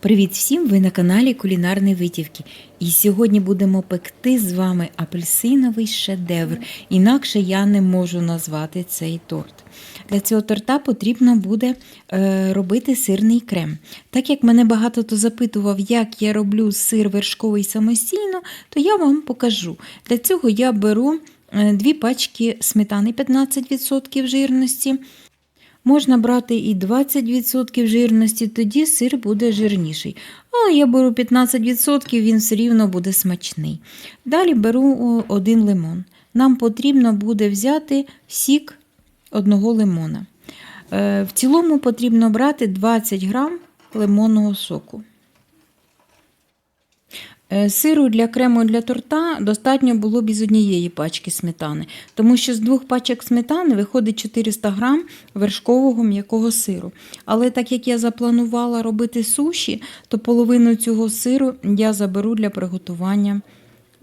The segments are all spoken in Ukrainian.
Привіт всім! Ви на каналі Кулінарні Витівки. І сьогодні будемо пекти з вами апельсиновий шедевр. Інакше я не можу назвати цей торт. Для цього торта потрібно буде е, робити сирний крем. Так як мене багато хто запитував, як я роблю сир вершковий самостійно, то я вам покажу. Для цього я беру е, дві пачки сметани 15% жирності. Можна брати і 20% жирності, тоді сир буде жирніший. Але я беру 15%, він все рівно буде смачний. Далі беру один лимон. Нам потрібно буде взяти сік одного лимона. Е, В цілому потрібно брати 20 грам лимонного соку. Е, Сиру для крему для торта достатньо було б із однієї пачки сметани, тому що з двох пачок сметани виходить 400 грам вершкового м'якого сиру. Але так як я запланувала робити суші, то половину цього сиру я заберу для приготування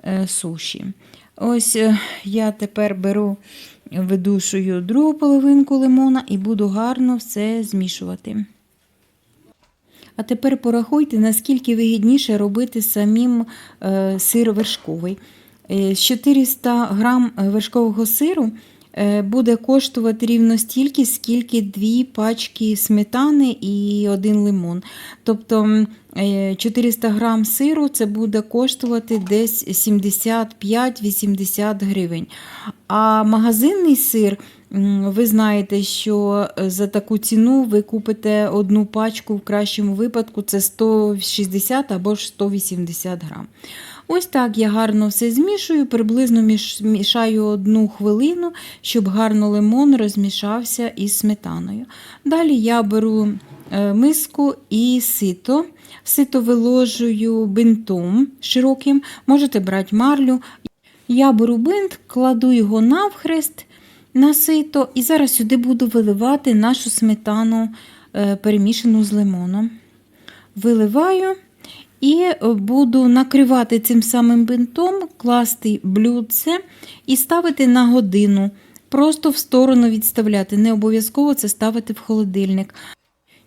е, суші. Ось е, я тепер беру, видушую другу половинку лимона і буду гарно все змішувати. А тепер порахуйте, наскільки вигідніше робити самим е, сир вершковий. Е, 400 грам вершкового сиру е, буде коштувати рівно стільки, скільки дві пачки сметани і один лимон. Тобто е, 400 грам сиру це буде коштувати десь 75-80 гривень. А магазинний сир. Ви знаєте, що е, за таку ціну ви купите одну пачку, в кращому випадку це 160 або ж 180 грам. Ось так я гарно все змішую, приблизно мішаю одну хвилину, щоб гарно лимон розмішався із сметаною. Далі я беру е, миску і сито. Сито виложую бинтом широким, можете брати марлю. Я беру бинт, кладу його навхрест на сито і зараз сюди буду виливати нашу сметану, е, перемішану з лимоном. Виливаю і е, буду накривати цим самим бинтом, класти блюдце і ставити на годину. Просто в сторону відставляти. Не обов'язково це ставити в холодильник.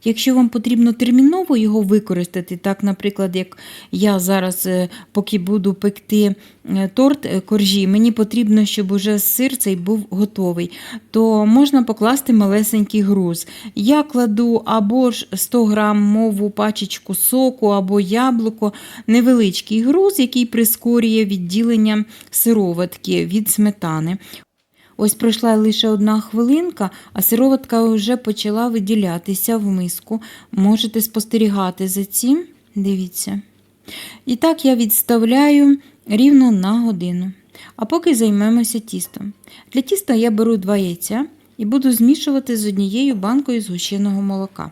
Якщо вам потрібно терміново його використати, так, наприклад, як я зараз, е, поки буду пекти е, торт е, коржі, мені потрібно, щоб уже сир цей був готовий, то можна покласти малесенький груз. Я кладу або ж 100 грам мову пачечку соку, або яблуко, невеличкий груз, який прискорює відділення сироватки від сметани. Ось пройшла лише одна хвилинка, а сироватка вже почала виділятися в миску. Можете спостерігати за цим. Дивіться. І так я відставляю рівно на годину. А поки займемося тістом. Для тіста я беру два яйця і буду змішувати з однією банкою згущеного молока.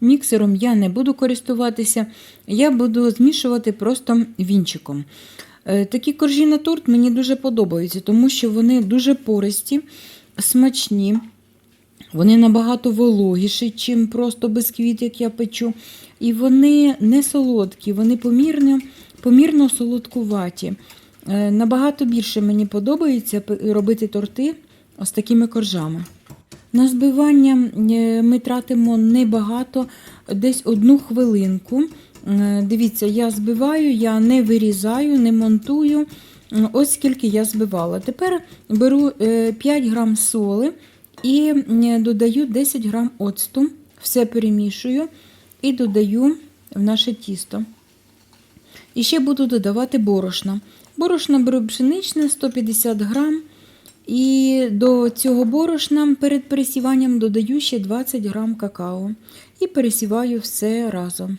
Міксером я не буду користуватися, я буду змішувати просто вінчиком. Е, Такі коржі на торт мені дуже подобаються, тому що вони дуже пористі, смачні, вони набагато вологіші, чим просто бисквіт, як я печу. І вони не солодкі, вони помірно, помірно солодкуваті. Е, Набагато більше мені подобається робити торти з такими коржами. На збивання е, ми тратимо небагато, десь одну хвилинку. Е, Дивіться, я збиваю, я не вирізаю, не монтую. М, Ось скільки я збивала. Тепер беру е, 5 грам соли і е, додаю 10 грам оцту. Все перемішую і додаю в наше тісто. І ще буду додавати борошна. Борошна беру пшеничне 150 грам. І до цього борошна перед пересіванням додаю ще 20 грам какао. І пересіваю все разом.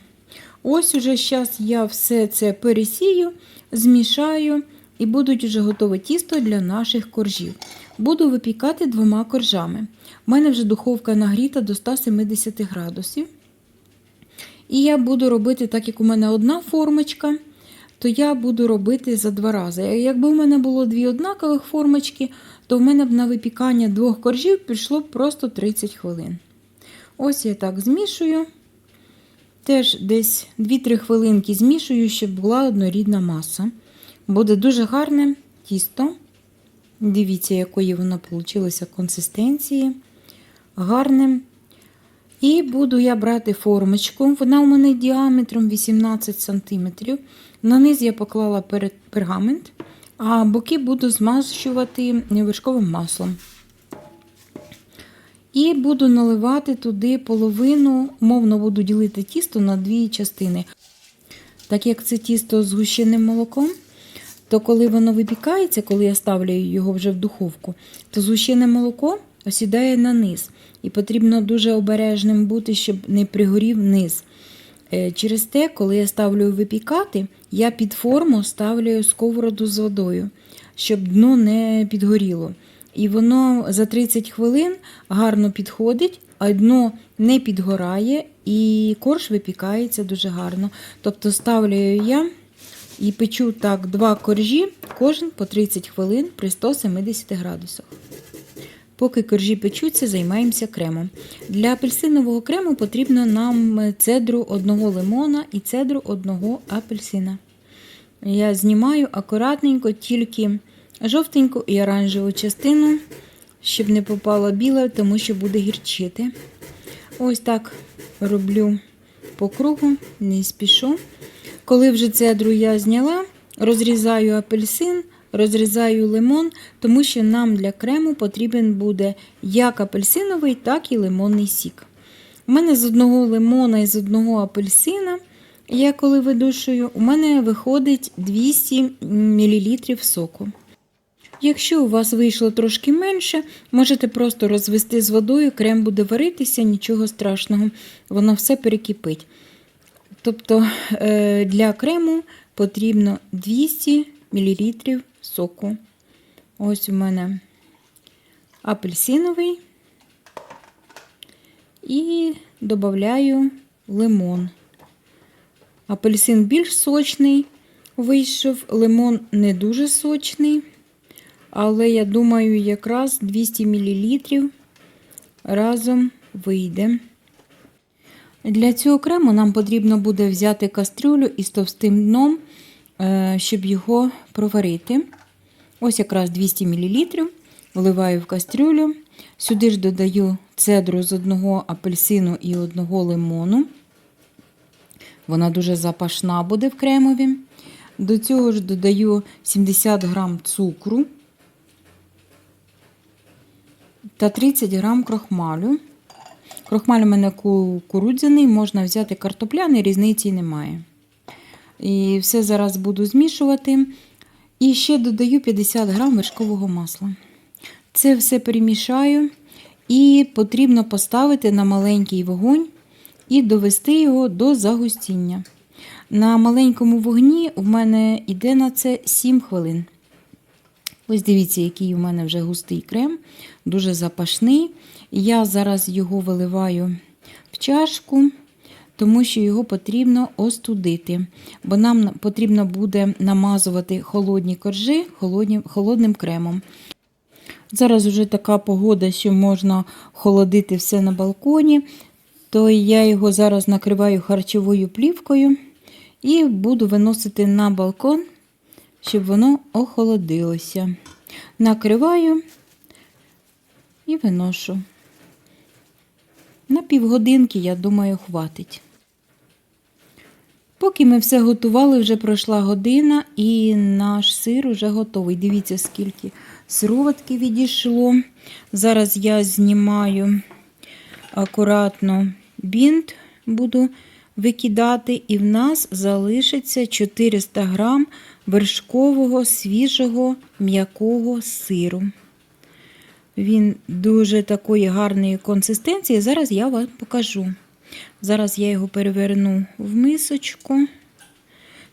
Ось уже зараз я все це пересію, змішаю і будуть вже готове тісто для наших коржів. Буду випікати двома коржами. У мене вже духовка нагріта до 170 градусів. І я буду робити, так як у мене одна формочка, то я буду робити за два рази. Якби у мене було дві однакових формочки, то в мене б на випікання двох коржів пішло б просто 30 хвилин. Ось я так змішую. Теж десь 2-3 хвилинки змішую, щоб була однорідна маса. Буде дуже гарне тісто. Дивіться, якої воно вийшло консистенції. Гарне. І буду я брати формочку. Вона у мене діаметром 18 см. На низ я поклала пергамент, а боки буду змащувати вершковим маслом. І буду наливати туди половину, мовно буду ділити тісто на дві частини. Так як це тісто з гущеним молоком, то коли воно випікається, коли я ставлю його вже в духовку, то згущене молоко осідає на низ. І потрібно дуже обережним бути, щоб не пригорів низ. Е, Через те, коли я ставлю випікати, я під форму ставлю сковороду з водою, щоб дно не підгоріло. І воно за 30 хвилин гарно підходить, а дно не підгорає, і корж випікається дуже гарно. Тобто ставлю я і печу так два коржі, кожен по 30 хвилин при 170 градусах. Поки коржі печуться, займаємося кремом. Для апельсинового крему потрібно нам цедру одного лимона і цедру одного апельсина. Я знімаю акуратненько тільки жовтеньку і оранжеву частину, щоб не попало біле, тому що буде гірчити. Ось так роблю по кругу, не спішу. Коли вже цедру я зняла, розрізаю апельсин, розрізаю лимон, тому що нам для крему потрібен буде як апельсиновий, так і лимонний сік. У мене з одного лимона і з одного апельсина, я коли видушую, у мене виходить 200 мл соку. Якщо у вас вийшло трошки менше, можете просто розвести з водою, крем буде варитися, нічого страшного, воно все перекипить. Тобто е, для крему потрібно 200 мл соку. Ось у мене апельсиновий і додаю лимон. Апельсин більш сочний вийшов, лимон не дуже сочний, але я думаю, якраз 200 мл разом вийде. Для цього крему нам потрібно буде взяти кастрюлю із товстим дном, е, щоб його проварити. Ось якраз 200 мл. Вливаю в кастрюлю. Сюди ж додаю цедру з одного апельсину і одного лимону. Вона дуже запашна буде в кремові. До цього ж додаю 70 г цукру та 30 г крохмалю. Крохмаль у мене кукурудзяний, можна взяти картопляний, різниці немає. І все зараз буду змішувати. І ще додаю 50 г вершкового масла. Це все перемішаю і потрібно поставити на маленький вогонь і довести його до загустіння. На маленькому вогні в мене йде на це 7 хвилин. Ось дивіться, який у мене вже густий крем, дуже запашний. Я зараз його виливаю в чашку, тому що його потрібно остудити, бо нам потрібно буде намазувати холодні коржі холодним кремом. Зараз вже така погода, що можна холодити все на балконі, то я його зараз накриваю харчовою плівкою і буду виносити на балкон, щоб воно охолодилося. Накриваю і виношу. На півгодинки, я думаю, хватить. Поки ми все готували, вже пройшла година, і наш сир вже готовий. Дивіться, скільки сироватки відійшло. Зараз я знімаю акуратно бінт, буду викидати, і в нас залишиться 400 грам вершкового свіжого м'якого сиру. Він дуже такої гарної консистенції. Зараз я вам покажу. Зараз я його переверну в мисочку.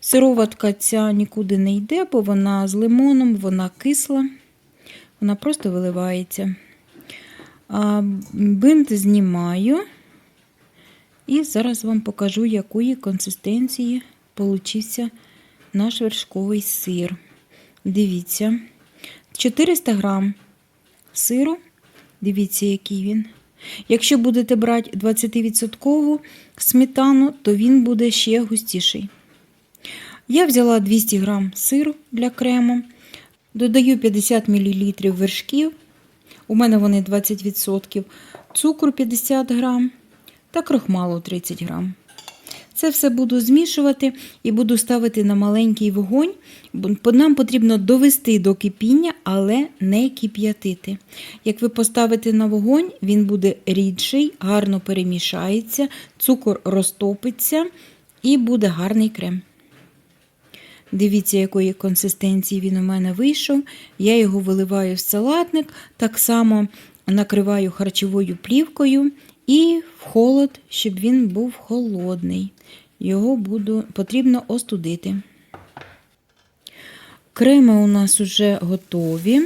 Сироватка ця нікуди не йде, бо вона з лимоном, вона кисла, вона просто виливається. Бинт знімаю. І зараз вам покажу, якої консистенції получився наш вершковий сир. Дивіться, 400 грам сиру. Дивіться, який він. Якщо будете брати 20% сметану, то він буде ще густіший. Я взяла 200 г сиру для крему, додаю 50 мл вершків. У мене вони 20%, цукру 50 г, та крохмалу 30 грам. Це все буду змішувати і буду ставити на маленький вогонь. Нам потрібно довести до кипіння, але не кип'ятити. Як ви поставите на вогонь, він буде рідший, гарно перемішається, цукор розтопиться і буде гарний крем. Дивіться, якої консистенції він у мене вийшов. Я його виливаю в салатник, так само накриваю харчовою плівкою і в холод, щоб він був холодний. Його буду, потрібно остудити. Креми у нас вже готові,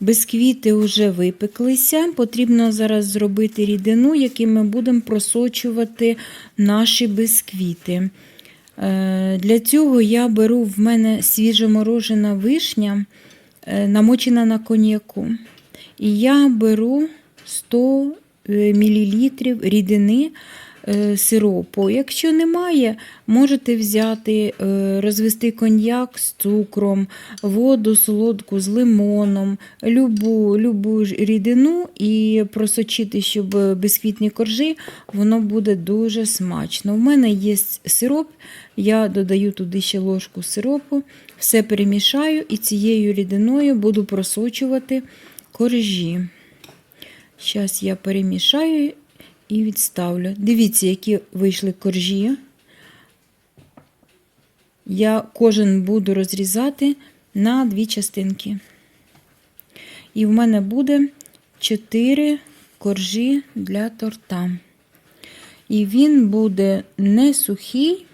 бисквіти вже випеклися. Потрібно зараз зробити рідину, яким ми будемо просочувати наші бисквіти. Е, Для цього я беру в мене свіжоморожена вишня, е, намочена на коньяку. І я беру 100 мл рідини е, сиропу. Якщо немає, можете взяти, е, розвести коньяк з цукром, воду солодку з лимоном, любу, любу рідину і просочити, щоб бисквітні коржі, воно буде дуже смачно. У мене є сироп, я додаю туди ще ложку сиропу, все перемішаю і цією рідиною буду просочувати коржі. Зараз я перемішаю і відставлю. Дивіться, які вийшли коржі. Я кожен буду розрізати на дві частинки. І в мене буде 4 коржі для торта. І він буде не сухий.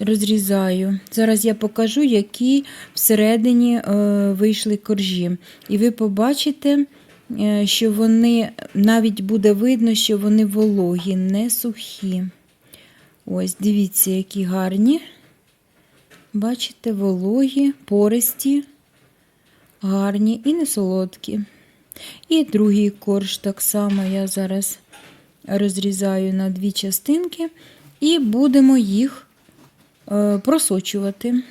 Розрізаю. Зараз я покажу, які всередині е, вийшли коржі. І ви побачите, що вони навіть буде видно, що вони вологі, не сухі. Ось, дивіться, які гарні. Бачите, вологі, пористі, гарні і не солодкі. І другий корж так само я зараз розрізаю на дві частинки і будемо їх е, просочувати,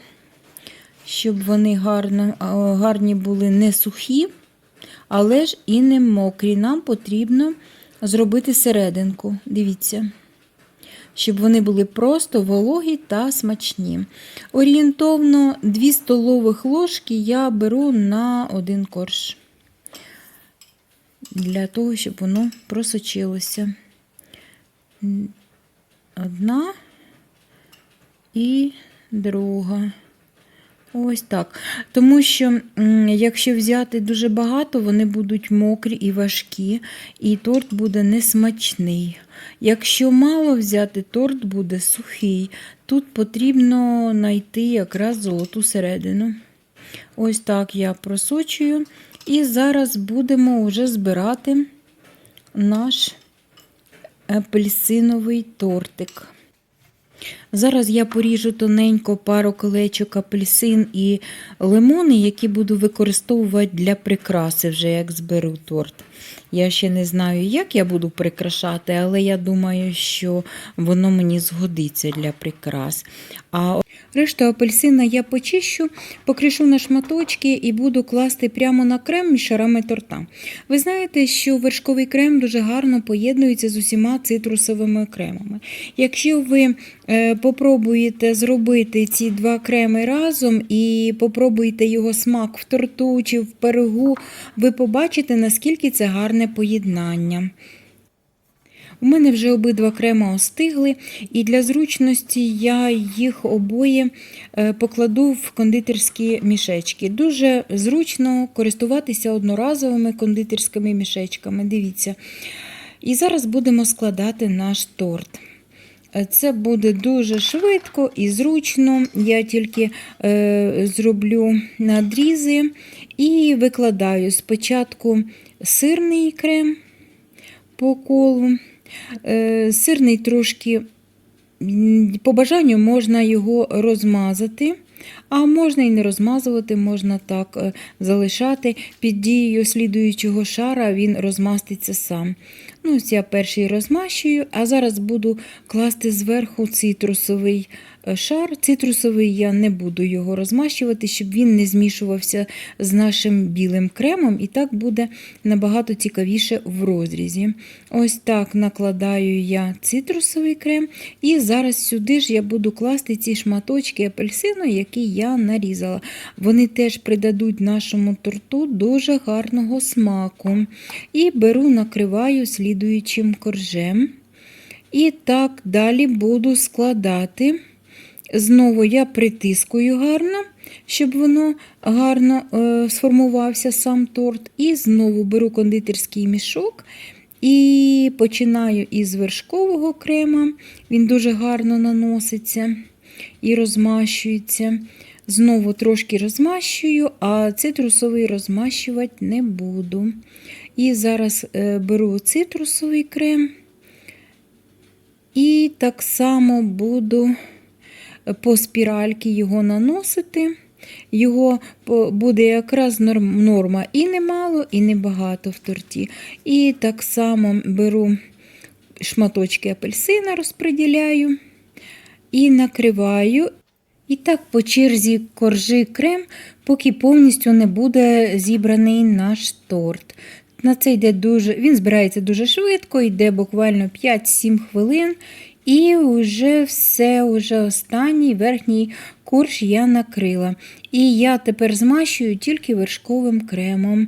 щоб вони гарно, е, гарні були не сухі, але ж і не мокрі. Нам потрібно зробити серединку. Дивіться щоб вони були просто вологі та смачні. Орієнтовно 2 столових ложки я беру на один корж, для того, щоб воно просочилося. Одна і друга. Ось так. Тому що, якщо взяти дуже багато, вони будуть мокрі і важкі, і торт буде несмачний. Якщо мало взяти, торт буде сухий. Тут потрібно знайти якраз золоту середину. Ось так я просочую. І зараз будемо вже збирати наш апельсиновий тортик. Зараз я поріжу тоненько пару колечок апельсин і лимони, які буду використовувати для прикраси, вже як зберу торт. Я ще не знаю, як я буду прикрашати, але я думаю, що воно мені згодиться для прикрас. А решту апельсина я почищу, покришу на шматочки і буду класти прямо на крем між шарами торта. Ви знаєте, що вершковий крем дуже гарно поєднується з усіма цитрусовими кремами. Якщо ви е, попробуєте зробити ці два креми разом і попробуєте його смак в торту чи в пирогу, ви побачите, наскільки це гарне поєднання. У мене вже обидва крема остигли, і для зручності я їх обоє е, покладу в кондитерські мішечки. Дуже зручно користуватися одноразовими кондитерськими мішечками. Дивіться. І зараз будемо складати наш торт. Е, це буде дуже швидко і зручно. Я тільки е, зроблю надрізи і викладаю спочатку сирний крем по колу. Е, сирний трошки, по бажанню можна його розмазати А можна і не розмазувати, можна так е, залишати. Під дією слідуючого шара він розмаститься сам. Ну, ось я перший розмащую, а зараз буду класти зверху цитрусовий е, шар. Цитрусовий я не буду його розмащувати, щоб він не змішувався з нашим білим кремом, і так буде набагато цікавіше в розрізі. Ось так накладаю я цитрусовий крем, і зараз сюди ж я буду класти ці шматочки апельсину, які я нарізала. Вони теж придадуть нашому торту дуже гарного смаку. І беру, накриваю слідуючим коржем. І так далі буду складати. Знову я притискую гарно, щоб воно гарно е, сформувався сам торт. І знову беру кондитерський мішок і починаю із вершкового крема. Він дуже гарно наноситься і розмащується. Знову трошки розмащую, а цитрусовий розмащувати не буду. І зараз е, беру цитрусовий крем. І так само буду по спіральки його наносити. Його буде якраз норма і немало, і небагато в торті. І так само беру шматочки апельсина, розподіляю і накриваю. І так по черзі коржи крем, поки повністю не буде зібраний наш торт. На це йде дуже, він збирається дуже швидко, йде буквально 5-7 хвилин. І вже все, вже останній верхній корж я накрила. І я тепер змащую тільки вершковим кремом.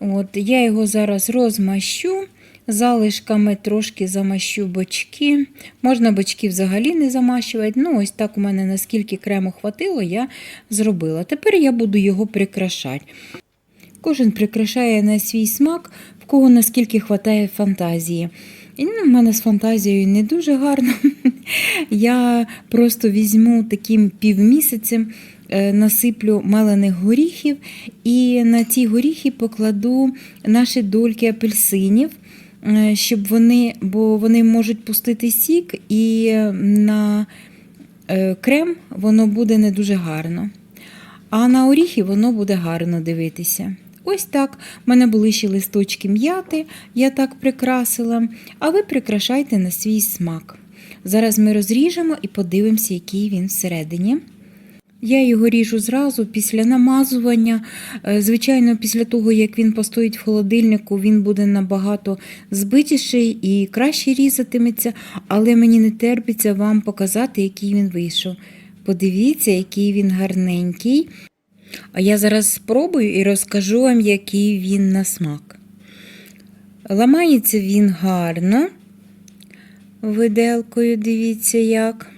От, я його зараз розмащу, залишками трошки замащу бочки. Можна бочки взагалі не замащувати. Ну, ось так у мене наскільки крему хватило, я зробила. Тепер я буду його прикрашати. Кожен прикрашає на свій смак, в кого наскільки хватає фантазії. І ну, в мене з фантазією не дуже гарно. Я просто візьму таким півмісяцем, е, насиплю мелених горіхів, і на ці горіхи покладу наші дольки апельсинів, щоб вони, бо вони можуть пустити сік, і на е, крем воно буде не дуже гарно. А на оріхи воно буде гарно дивитися. Ось так. У мене були ще листочки м'яти, я так прикрасила, а ви прикрашайте на свій смак. Зараз ми розріжемо і подивимося, який він всередині. Я його ріжу зразу після намазування. Е, Звичайно, після того, як він постоїть в холодильнику, він буде набагато збитіший і краще різатиметься, але мені не терпиться вам показати, який він вийшов. Подивіться, який він гарненький. А я зараз спробую і розкажу вам, який він на смак. Ламається він гарно. Виделкою, дивіться як.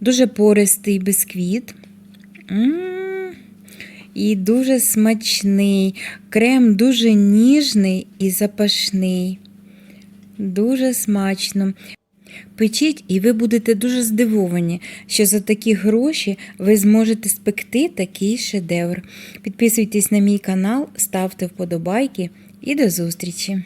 Дуже пористий бисквіт. І дуже смачний. Крем дуже ніжний і запашний. Дуже смачно. Печіть, і ви будете дуже здивовані, що за такі гроші ви зможете спекти такий шедевр. Підписуйтесь на мій канал, ставте вподобайки і до зустрічі!